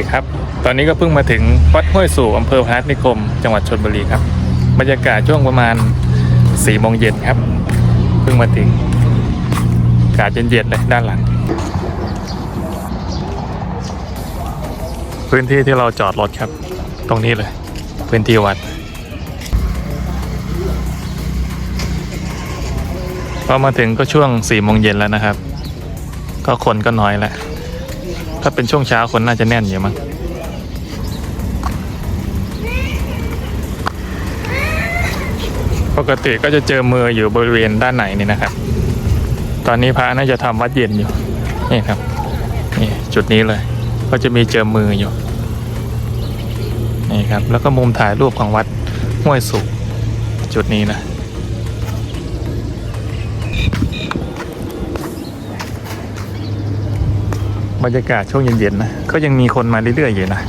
ดีครับ ตอนนี้ก็เพิ่งมาถึงวัดห้วยสู่อำเภอพนัสนิคม จังหวัดชลบุรีครับ บรรยากาศช่วงประมาณ4ี่โมงเย็นครับ เพิ่งมาถึงอากาศเย็นๆเลยด้านหลัง พื้นที่ที่เราจอดรถครับ ตรงนี้เลย พื้นที่วัดพอมาถึงก็ช่วง4ี่โมงเย็นแล้วนะครับ ก็คนก็น้อยแล้ว ถ้าเป็นช่วงเช้าคนน่าจะแน่นอยู่มั้งปกติก็จะเจอมืออยู่บริเวณด้านไหนนี่นะครับ ตอนนี้พระน่าจะทำวัดเย็นอยู่นี่ครับนี่จุดนี้เลย ก็จะมีเจอมืออยู่นี่ครับ แล้วก็มุมถ่ายรูปของวัดห้วยสุกจุดนี้นะ บรรยากาศช่วงเย็นๆนะก็ยังมีคนมาเรื่อยๆอยู่นะ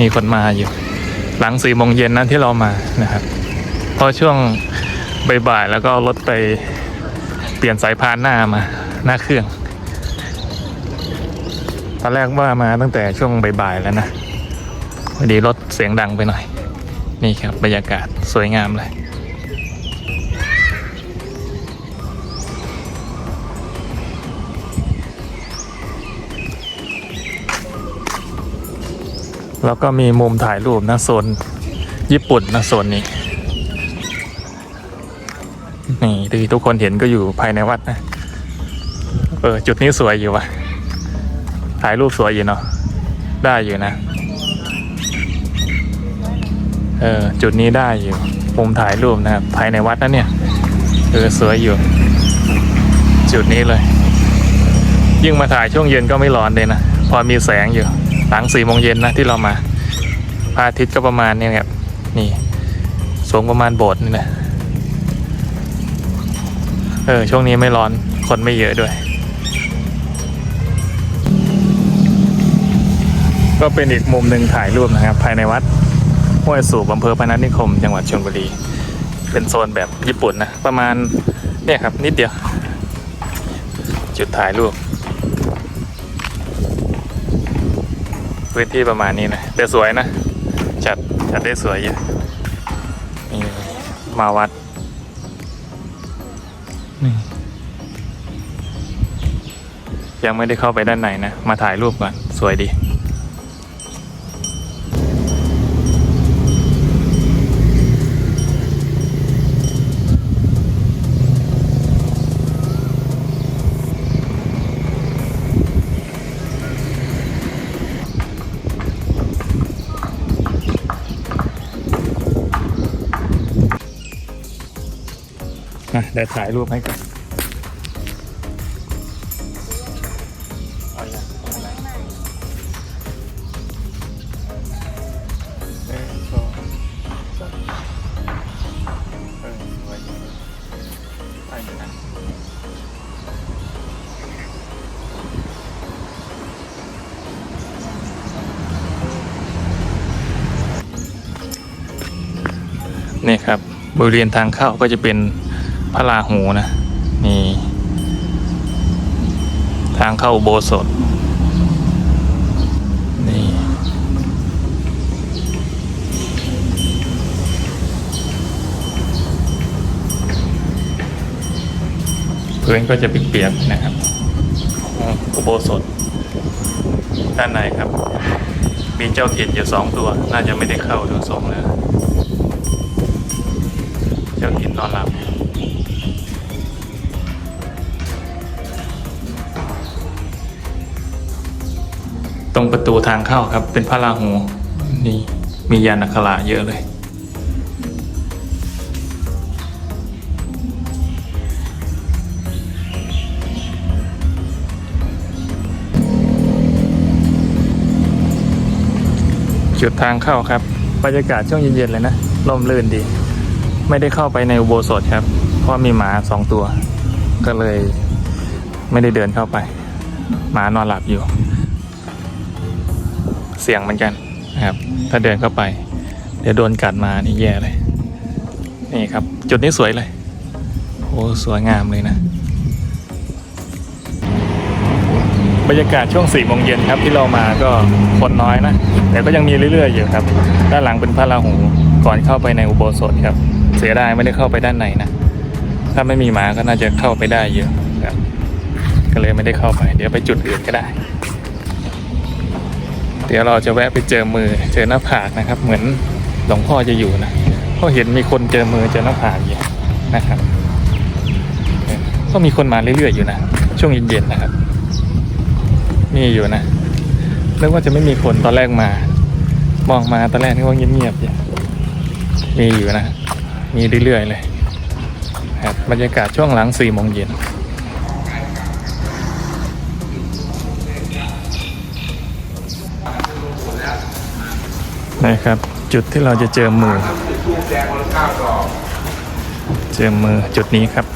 มีคนมาอยู่ หลังสี่โมงเย็นนะที่เรามานะครับเพราะช่วงบ่ายๆแล้วก็รถไปเปลี่ยนสายพานหน้ามาหน้าเครื่องตอนแรกว่ามาตั้งแต่ช่วงบ่ายๆแล้วนะพอดีรถเสียงดังไปหน่อย นี่ครับบรรยากาศสวยงามเลย แล้วก็มีมุมถ่ายรูปนะโซนญี่ปุ่นนะโซนนี้ นี่ที่ทุกคนเห็นก็อยู่ภายในวัดนะ เออ จุดนี้สวยอยู่ว่ะ ถ่ายรูปสวยอยู่เนาะ ได้อยู่นะ เออ จุดนี้ได้อยู่ มุมถ่ายรูปนะภายในวัดนะเนี่ย เออ สวยอยู่ จุดนี้เลย ยิ่งมาถ่ายช่วงเย็นก็ไม่ร้อนเลยนะ พอมีแสงอยู่ หลังสี่โมงเย็นนะที่เรามาพระอาทิตย์ก็ประมาณนี้ครับนี่สูงประมาณโบสถ์นี่แหละเออช่วงนี้ไม่ร้อนคนไม่เยอะด้วย ก็เป็นอีกมุมหนึ่งถ่ายรูปนะครับ ภายในวัดห้วยสูบอำเภอพนัสนิคม จังหวัดชลบุรี เป็นโซนแบบญี่ปุ่นนะ ประมาณเนี่ยครับ นิดเดียว จุดถ่ายรูป พื้นที่ประมาณนี้นะแต่สวยนะ จัดจัดได้สวยอยู่นี่มาวัดนี่ยังไม่ได้เข้าไปด้านในนะ มาถ่ายรูปก่อน สวยดี นะเดี๋ยวถ่ายรูปให้ก่อนเอาอย่างเอาอะไรเออโชว์เออสวยดีไปอยู่นะนี่ครับบริเวณทางเข้าก็จะเป็น พระราหูนะนี่ ทางเข้าอุโบสถนี่พื้นก็จะเปียกๆนะครับอุโบสถ ด้านในครับ มีเจ้าถิ่นอยู่สองตัว น่าจะไม่ได้เข้าดูทรงแล้ว เจ้าถิ่นนอนหลับ รงประตูทางเข้าครับ เป็นพระราหูนี่มียานอัคระเยอะเลย จุดทางเข้าครับ บรรยากาศช่วงเย็นๆเลยนะลมลื่นดี ไม่ได้เข้าไปในอุโบสถครับ เพราะมีหมาสองตัว ก็เลยไม่ได้เดินเข้าไป หมานอนหลับอยู่ เสี่ยงเหมือนกันนะครับ ถ้าเดินเข้าไป เดี๋ยวโดนกัดมานี่แย่เลย นี่ครับ จุดนี้สวยเลยโอ้สวยงามเลยนะ บรรยากาศช่วง4ี่โมงเย็นครับที่เรามาก็คนน้อยนะ แต่ก็ยังมีเรื่อยๆอยู่ครับ ด้านหลังเป็นพระราหูก่อนเข้าไปในอุโบสถครับ เสียดายไม่ได้เข้าไปด้านในนะ ถ้าไม่มีหมาก็น่าจะเข้าไปได้เยอะครับ ก็เลยไม่ได้เข้าไป เดี๋ยวไปจุดอื่นก็ได้เดี๋ยวเราจะแวะไปเจอมือเจอหน้าผากนะครับ เหมือนหลวงพ่อจะอยู่นะเพราะเห็นมีคนเจอมือเจอหน้าผากอยู่นะครับ ก็มีคนมาเรื่อยๆอยู่นะช่วงเย็นๆนะครับ มีอยู่นะนึกว่าจะไม่มีคนตอนแรกมา มองมาตอนแรกนึกว่าเงียบๆอยู่มีอยู่นะ มีเรื่อยๆเลยครับบรรยากาศช่วงหลังสี่โมงเย็น นะครับ จุดที่เราจะเจอมือ เจอมือจุดนี้ครับ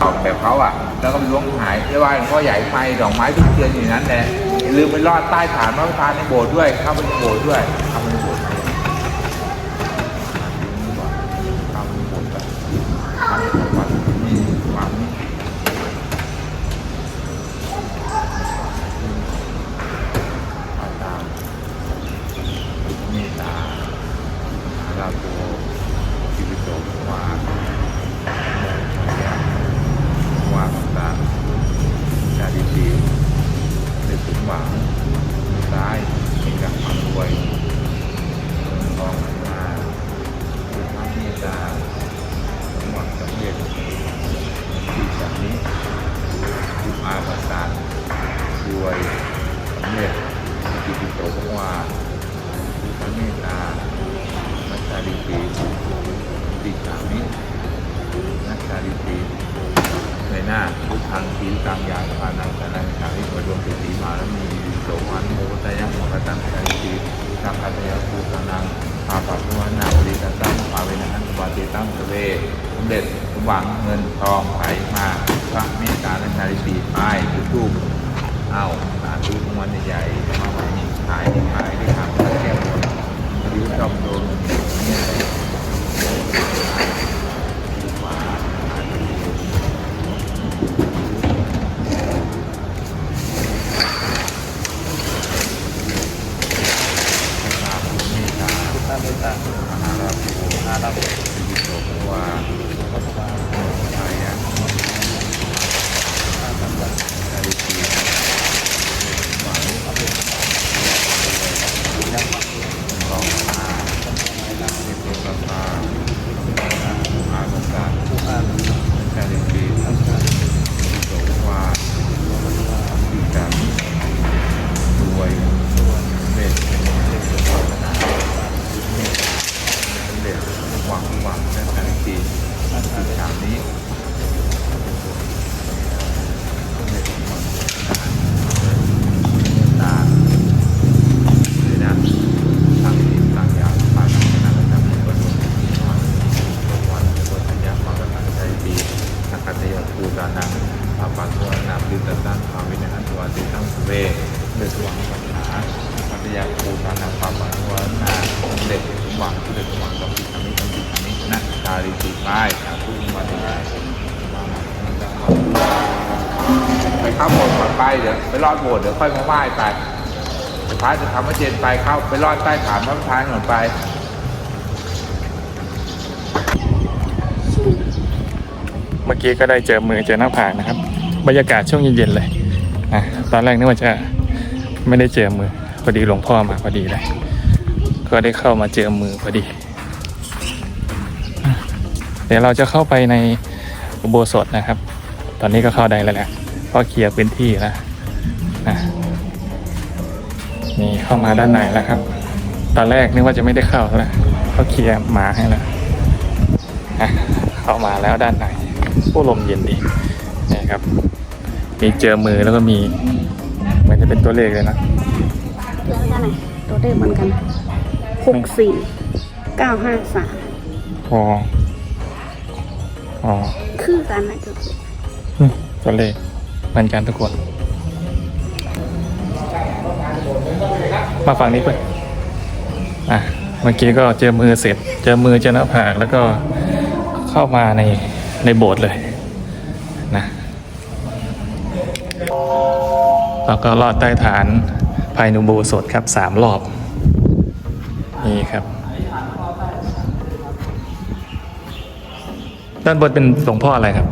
ตอบแบบเขาอะ แล้วก็ไปล้วงหายเรียกว่าหลวงพ่อใหญ่ไปดอกไม้ทุกเทียนอยู่นั้นแหละลืมไปลอดใต้ฐานพระประธานในโบสถ์ด้วยเข้าไปในโบสถ์ด้วยเข้าไปในโบสถ์ำเร็จจิติโตภวาด้วยความเมตตานักชาดีดีติจากนี้นักชาดีดีในหน้าทุกทางทีกลางยาสานังสานังสาวิปดวงสุสีมาแล้วมีโสวันโมตยังมกตังสาริทางคัตยาภูสานังอาปัตตวันาบริกัตังปาเวนันวาติตั้งสเวสมเด็จสมหวังเงินทองไหลมาพระเมตตาและชาลิตีไป้ายทุกๆเอา สาธุทุกวันใหญ่ๆมาวันนี้ขายขายด้วยทางแก้วริ้วจอมโดนเนี่ยตาภูมิตาทุกท่านด้วยตามหาราภูอาราบสิโสภวาพระสวา ตตวนาปิตตังภาวินันตัวติตั้งสเวเดือดหวังวันนาปัตยาภูนานาความหวังวันนาเด็กสมหวังที่เด็กสมหวังต้องติดทำนี้ต้องติดทำนี้นะตาดีสีไม้สาธุมาดีไปเข้าโบสถ์ก่อนไปเดี๋ยวไปรอดโบสถ์เดี๋ยวค่อยมาไหว้ไปสุดท้ายจะทำให้เจนไปเข้าไปรอดใต้ฐานพระประธานก่อนไปเมื่อกี้ก็ได้เจอมือเจอหน้าผากนะครับ บรรยากาศช่วงเย็นๆเลยอะตอนแรกนึกว่าจะไม่ได้เจอมือพอดีหลวงพ่อมาพอดีเลย ก็ได้เข้ามาเจอมือพอดี เดี๋ยวเราจะเข้าไปในอุโบสถนะครับ ตอนนี้ก็เข้าได้แล้วแหละเพราะเคลียร์พื้นที่แล้วนะนี่เข้ามาด้านในแล้วครับ ตอนแรกนึกว่าจะไม่ได้เข้าแล้วเขาเคลียร์หมาให้แล้วเข้ามาแล้วด้านในผู้ลมเย็นดีนี่ครับ มีเจอมือแล้วก็มีเหมันจะเป็นตัวเลขเลยนะตัวเท่าไหร่ตัวเลขเหมือนกันหกสี่เก้าห้าสามอ๋ออ๋อคือกันนะจุดอืมตัวเลขเหมือนกันทุกคน มาฝั่งนี้เพื่อนอะเมื่อกี้ก็เจอมือเสร็จ เจอมือเจอหน้าผากแล้วก็เข้ามาในในโบสถ์เลยนะ แล้วก็ลอดใต้ฐานภายในอุโบสถครับสามรอบ นี่ครับ ด้านบนเป็นหลวงพ่ออะไรครับ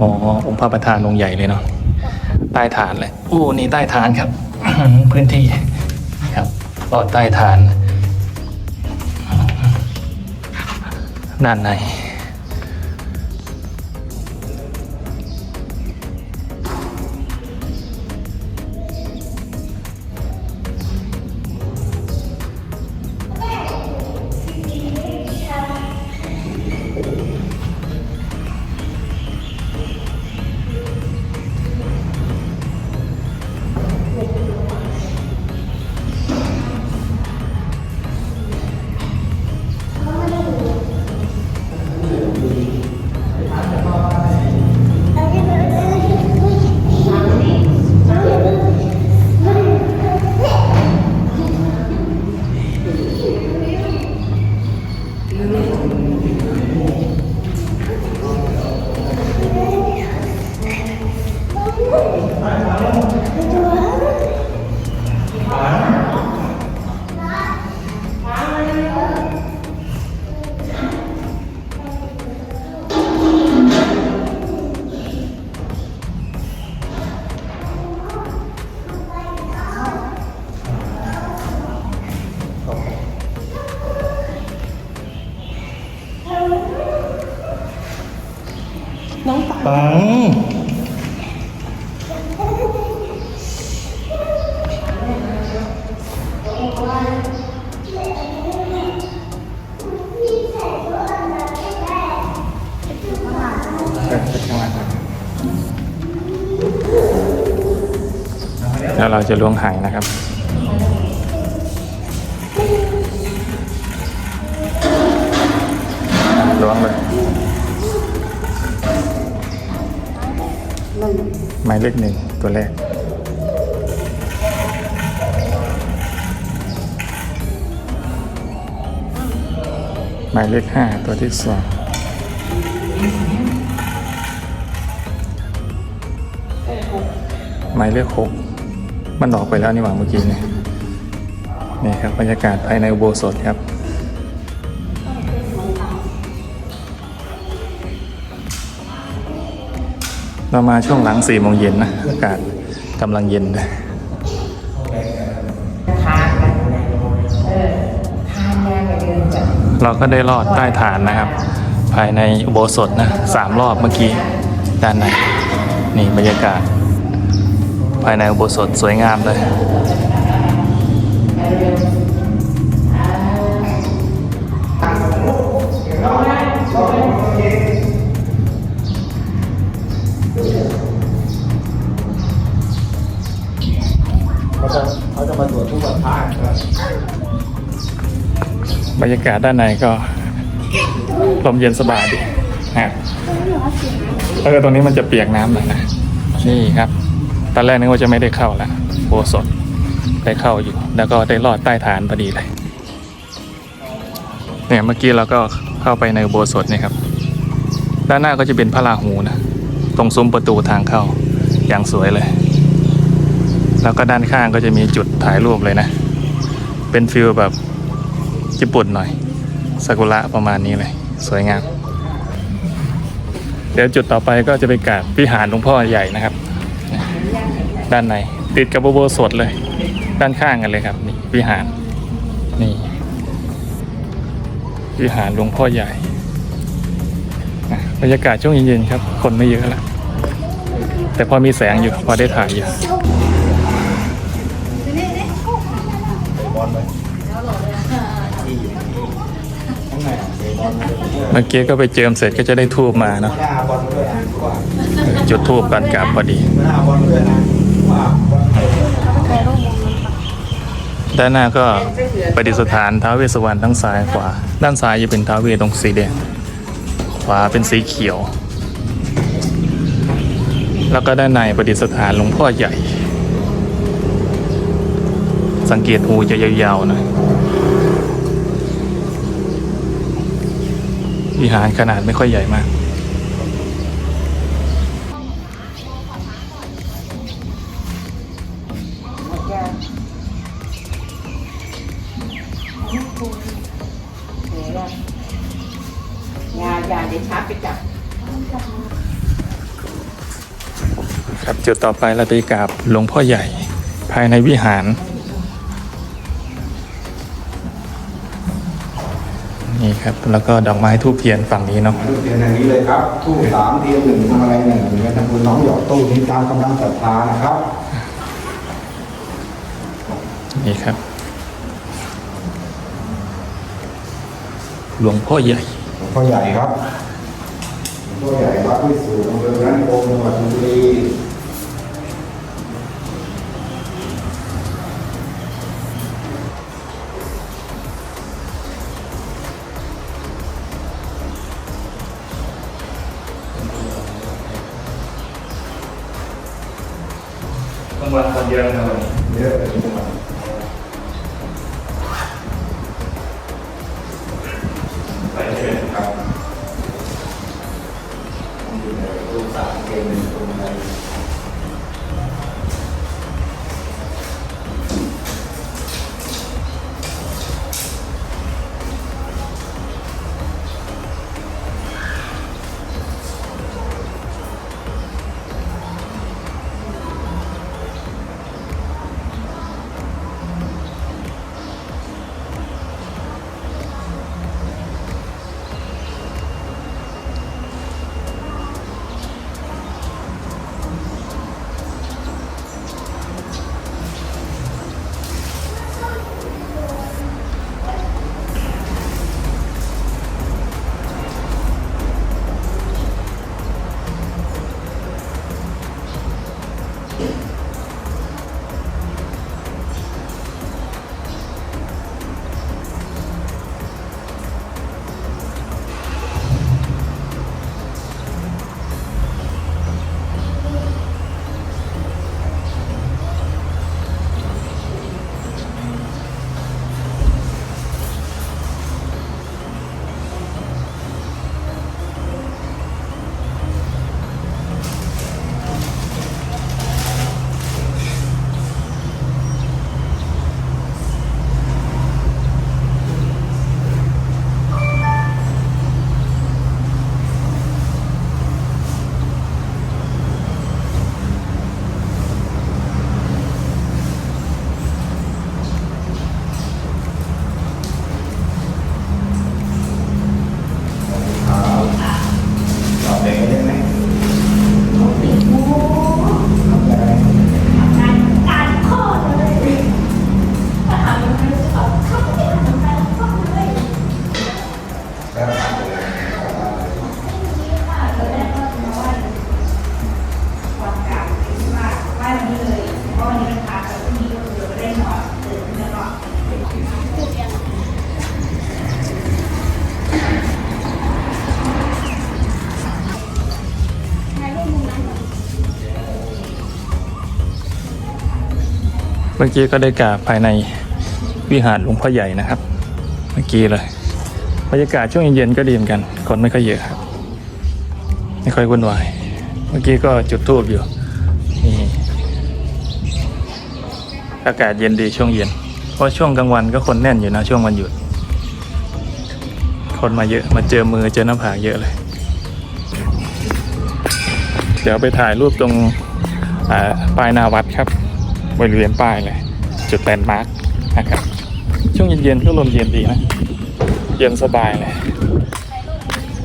อ๋อองค์พระประธานองค์ใหญ่เลยเนาะใต้ฐานเลยโอ้นี่ใต้ฐานครับ พื้นที่ครับลอดใต้ฐานด้านใน แล้วเราจะล้วงหายนะครับล้วงเลยหนึ่งหมายเลขหนึ่งตัวแรก หมายเลขห้าตัวที่สองหมายเลขหกมันออกไปแล้วนี่หว่าเมื่อกี้เนี่ยนี่ครับบรรยากาศภายในอุโบสถครับเรามาช่วงหลังสี่โมงเย็นนะอากาศกำลังเย็นเลย ทานกันเออทานยาไปเดินแบบ เราก็ได้ลอดใต้ฐานนะครับ ภายในอุโบสถนะสามรอบเมื่อกี้ด้านในนี่บรรยากาศ ภายในอุโบสถสวยงามเลย บรรยากาศด้านในก็ลมเย็นสบายดีนะเออตรงนี้มันจะเปียกน้ำหน่อยนะนี่ครับ ตอนแรกนึกว่าจะไม่ได้เข้าละโบสถได้เข้าอยู่ แล้วก็ได้ลอดใต้ฐานพอดีเลย เนี่ยเมื่อกี้เราก็เข้าไปในโบสถนี่ครับ ด้านหน้าก็จะเป็นพระราหูนะ ตรงซุ้มประตูทางเข้าอย่างสวยเลย แล้วก็ด้านข้างก็จะมีจุดถ่ายรูปเลยนะ เป็นฟิลแบบ ญี่ปุ่นหน่อยซากุระประมาณนี้เลย สวยงาม เดี๋ยวจุดต่อไปก็จะไปกราบวิหารหลวงพ่อใหญ่นะครับ ด้านในติดกับอุโบสถเลย ด้านข้างกันเลยครับนี่วิหารนี่วิหารหลวงพ่อใหญ่บรรยากาศช่วงเย็นๆครับ คนไม่เยอะแล้วแต่พอมีแสงอยู่พอได้ถ่ายอยู่ เมื่อกี้ก็ไปเจิมเสร็จก็จะได้ทูบมาเนาะจุดทูบกันกลับพอดี ด้านหน้าก็ประดิษฐานท้าวเวสสวรรณทั้งซ้ายขวา ด้านซ้ายจะเป็นท้าวเวตรงสีแดงขวาเป็นสีเขียว แล้วก็ด้านในประดิษฐานหลวงพ่อใหญ่ สังเกตหูจะยาวๆหน่อย วิหารขนาดไม่ค่อยใหญ่มาก ครับจุดต่อไปเราจะไปกราบหลวงพ่อใหญ่ภายในวิหาร นี่ครับ แล้วก็ดอกไม้ทูบเทียนฝั่งนี้เนาะทูบเทียนอย่างนี้เลยครับทูบสามเทียนหนึ่งทำอะไรหนึ่งหรือว่าทำบุญน้องหยอดตู้นี้ตามกำลังศรัทธานะครับ นี่ครับ หลวงพ่อใหญ่หลวงพ่อใหญ่ครับหลวงพ่อใหญ่วัดวิสุทธิ์อำเภอพระนิคมจังหวัดชลบุรี ล มื่อกี้ก็ได้กราบภายในวิหารหลวงพ่อใหญ่นะครับ เมื่อกี้เลยบรรยากาศช่วงเย็นๆก็ดีเหมือนกัน คนไม่ค่อยเยอะครับ ไม่ค่อยวุ่นวาย เมื่อกี้ก็จุดทูบอยู่นี่อากาศเย็นดีช่วงเย็น เพราะช่วงกลางวันก็คนแน่นอยู่นะช่วงวันหยุด คนมาเยอะมาเจอมือเจอหน้าผากเยอะเลย เดี๋ยวไปถ่ายรูปตรงป้ายนาวัดครับ บริเวณป้ายเลย จุดแลนด์มาร์กนะครับ ช่วงเย็นๆก็ลมเย็นดีนะ เย็นสบายเลย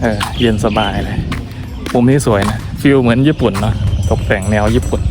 เออ เย็นสบายเลยมุมนี้สวยนะฟิลเหมือนญี่ปุ่นเนาะตกแต่งแนวญี่ปุ่น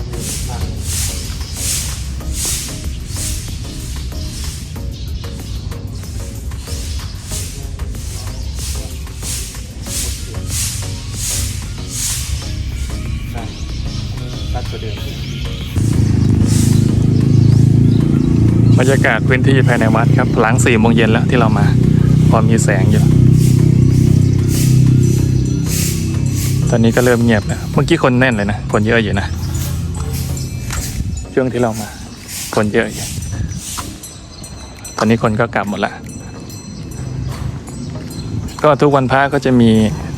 าพอยู่ภาพได้ตัดตัวเดิมบรรยากาศพื้นที่ภายในวัดครับ หลังสี่โมงเย็นแล้วที่เรามา พอมีแสงอยู่ ตอนนี้ก็เริ่มเงียบแล้วเมื่อกี้คนแน่นเลยนะ คนเยอะอยู่นะ ช่วงที่เรามา คนเยอะอยู่ตอนนี้คนก็กลับหมดละ ก็ทุกวันพระก็จะมี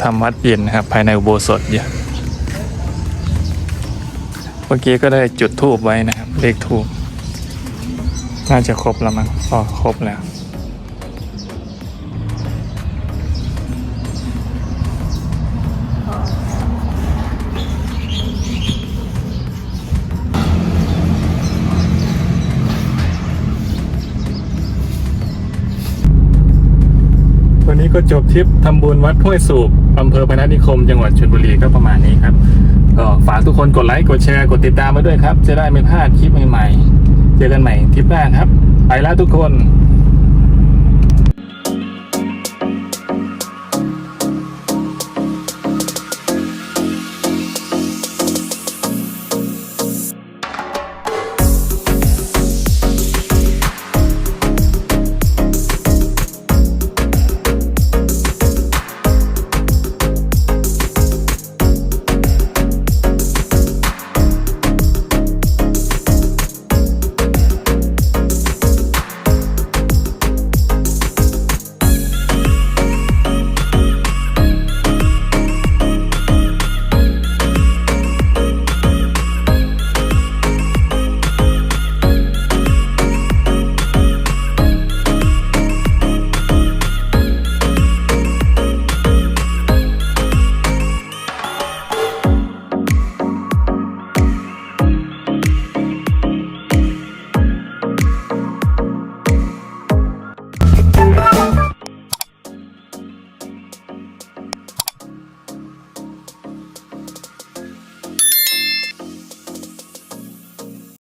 ทำวัดเย็นนะครับ ภายในอุโบสถเยอะเมื่อกี้ก็ได้จุดทูบไว้นะครับ เลขทูบน่าจะครบแล้วมั้งพอครบแล้ว ก็จบทริปทำบุญวัดห้วยสูบอำเภอพนัสนิคม จังหวัดชลบุรีก็ประมาณนี้ครับก็ฝากทุกคนกดไลค์กดแชร์กดติดตามมาด้วยครับ จะได้ไม่พลาดคลิปใหม่ๆ เจอกันใหม่ทริปหน้าครับ ไปแล้วทุกคน